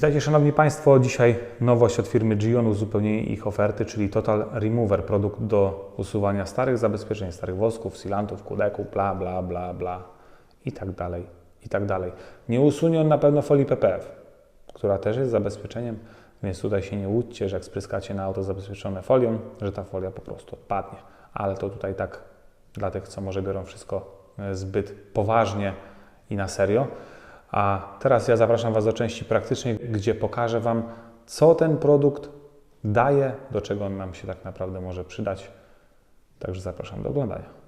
Witajcie Szanowni Państwo. Dzisiaj nowość od firmy Gion, uzupełnienie ich oferty, czyli Total Remover, produkt do usuwania starych zabezpieczeń, starych wosków, silantów, kudeków, bla, bla, bla, bla i tak dalej, i tak dalej. Nie usunie on na pewno folii PPF, która też jest zabezpieczeniem, więc tutaj się nie łudźcie, że jak spryskacie na auto zabezpieczone folią, że ta folia po prostu odpadnie. Ale to tutaj tak dla tych, co może biorą wszystko e, zbyt poważnie i na serio. A teraz ja zapraszam Was do części praktycznej, gdzie pokażę Wam, co ten produkt daje, do czego on nam się tak naprawdę może przydać. Także zapraszam do oglądania.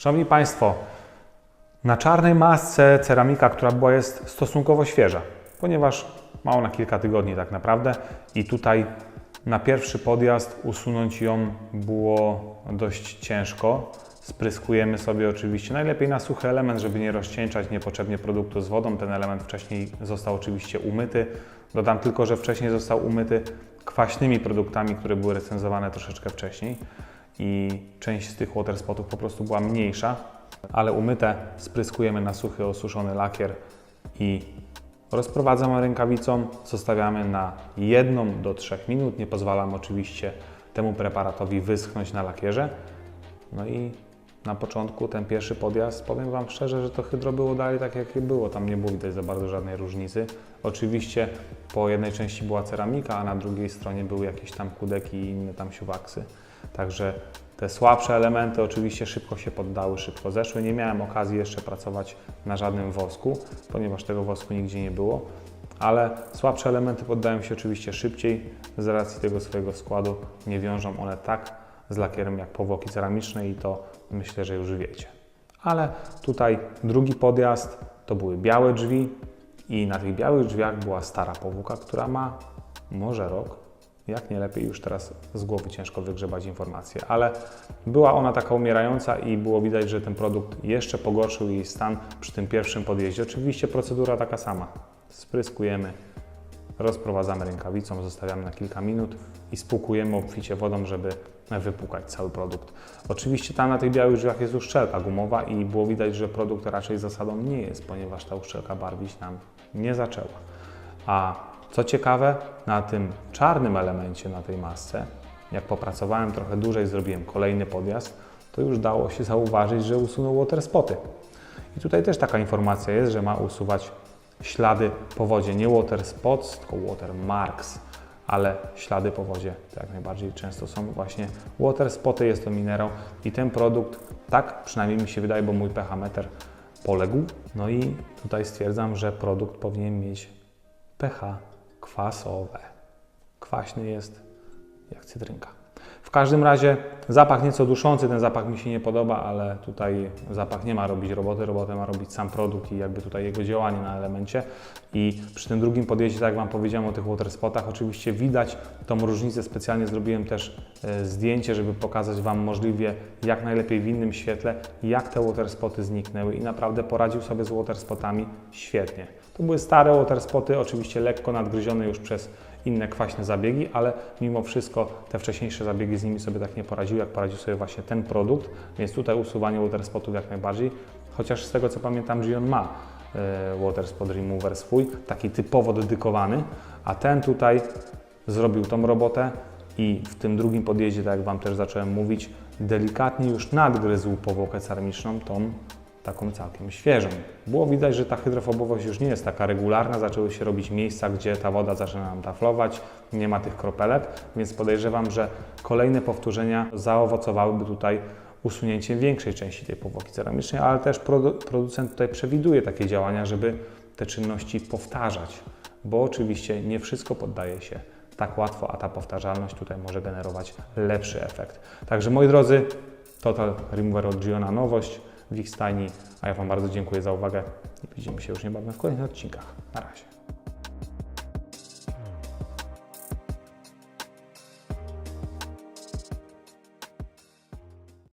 Szanowni Państwo, na czarnej masce ceramika, która była, jest stosunkowo świeża, ponieważ ma ona kilka tygodni tak naprawdę i tutaj na pierwszy podjazd usunąć ją było dość ciężko. Spryskujemy sobie oczywiście najlepiej na suchy element, żeby nie rozcieńczać niepotrzebnie produktu z wodą. Ten element wcześniej został oczywiście umyty. Dodam tylko, że wcześniej został umyty kwaśnymi produktami, które były recenzowane troszeczkę wcześniej i część z tych water spotów po prostu była mniejsza, ale umyte spryskujemy na suchy osuszony lakier i rozprowadzamy rękawicą, zostawiamy na 1 do 3 minut, nie pozwalam oczywiście temu preparatowi wyschnąć na lakierze. No i na początku ten pierwszy podjazd, powiem Wam szczerze, że to hydro było dalej tak jak było, tam nie było widać za bardzo żadnej różnicy. Oczywiście po jednej części była ceramika, a na drugiej stronie były jakieś tam kudeki i inne tam siuwaksy. Także te słabsze elementy oczywiście szybko się poddały, szybko zeszły. Nie miałem okazji jeszcze pracować na żadnym wosku, ponieważ tego wosku nigdzie nie było, ale słabsze elementy poddają się oczywiście szybciej z racji tego swojego składu. Nie wiążą one tak z lakierem jak powłoki ceramiczne i to myślę, że już wiecie. Ale tutaj drugi podjazd to były białe drzwi i na tych białych drzwiach była stara powłoka, która ma może rok, jak nie lepiej, już teraz z głowy ciężko wygrzebać informacje, ale była ona taka umierająca i było widać, że ten produkt jeszcze pogorszył jej stan przy tym pierwszym podjeździe. Oczywiście procedura taka sama. Spryskujemy, rozprowadzamy rękawicą, zostawiamy na kilka minut i spłukujemy obficie wodą, żeby wypłukać cały produkt. Oczywiście tam na tych białych drzwiach jest uszczelka gumowa i było widać, że produkt raczej zasadą nie jest, ponieważ ta uszczelka barwić nam nie zaczęła. A co ciekawe, na tym czarnym elemencie na tej masce, jak popracowałem trochę dłużej, zrobiłem kolejny podjazd, to już dało się zauważyć, że usunął water spoty. I tutaj też taka informacja jest, że ma usuwać ślady po wodzie, nie water spots, tylko water marks, ale ślady po wodzie to jak najbardziej często są właśnie water spoty, jest to minerał. I ten produkt, tak przynajmniej mi się wydaje, bo mój pH meter poległ, no i tutaj stwierdzam, że produkt powinien mieć pH kwasowe. Kwaśny jest jak cytrynka. W każdym razie zapach nieco duszący, ten zapach mi się nie podoba, ale tutaj zapach nie ma robić roboty, robotę ma robić sam produkt i jakby tutaj jego działanie na elemencie. I przy tym drugim podjeździe, tak jak Wam powiedziałem o tych water spotach, oczywiście widać tą różnicę. Specjalnie zrobiłem też e, zdjęcie, żeby pokazać Wam możliwie jak najlepiej w innym świetle, jak te water spoty zniknęły i naprawdę poradził sobie z water spotami świetnie. To były stare water spoty, oczywiście lekko nadgryzione już przez inne kwaśne zabiegi, ale mimo wszystko te wcześniejsze zabiegi z nimi sobie tak nie poradziły, jak poradził sobie właśnie ten produkt, więc tutaj usuwanie water spotów jak najbardziej, chociaż z tego co pamiętam Gion ma e, water spot remover swój, taki typowo dedykowany, a ten tutaj zrobił tą robotę i w tym drugim podjeździe, tak jak Wam też zacząłem mówić, delikatnie już nadgryzł powłokę ceramiczną, tą taką całkiem świeżą. Było widać, że ta hydrofobowość już nie jest taka regularna, zaczęły się robić miejsca, gdzie ta woda zaczyna nam taflować, nie ma tych kropelek, więc podejrzewam, że kolejne powtórzenia zaowocowałyby tutaj usunięciem większej części tej powłoki ceramicznej, ale też produ producent tutaj przewiduje takie działania, żeby te czynności powtarzać, bo oczywiście nie wszystko poddaje się tak łatwo, a ta powtarzalność tutaj może generować lepszy efekt. Także moi drodzy, Total Remover od Giona nowość w ich stajni. A ja Wam bardzo dziękuję za uwagę i widzimy się już niebawem w kolejnych odcinkach. Na razie.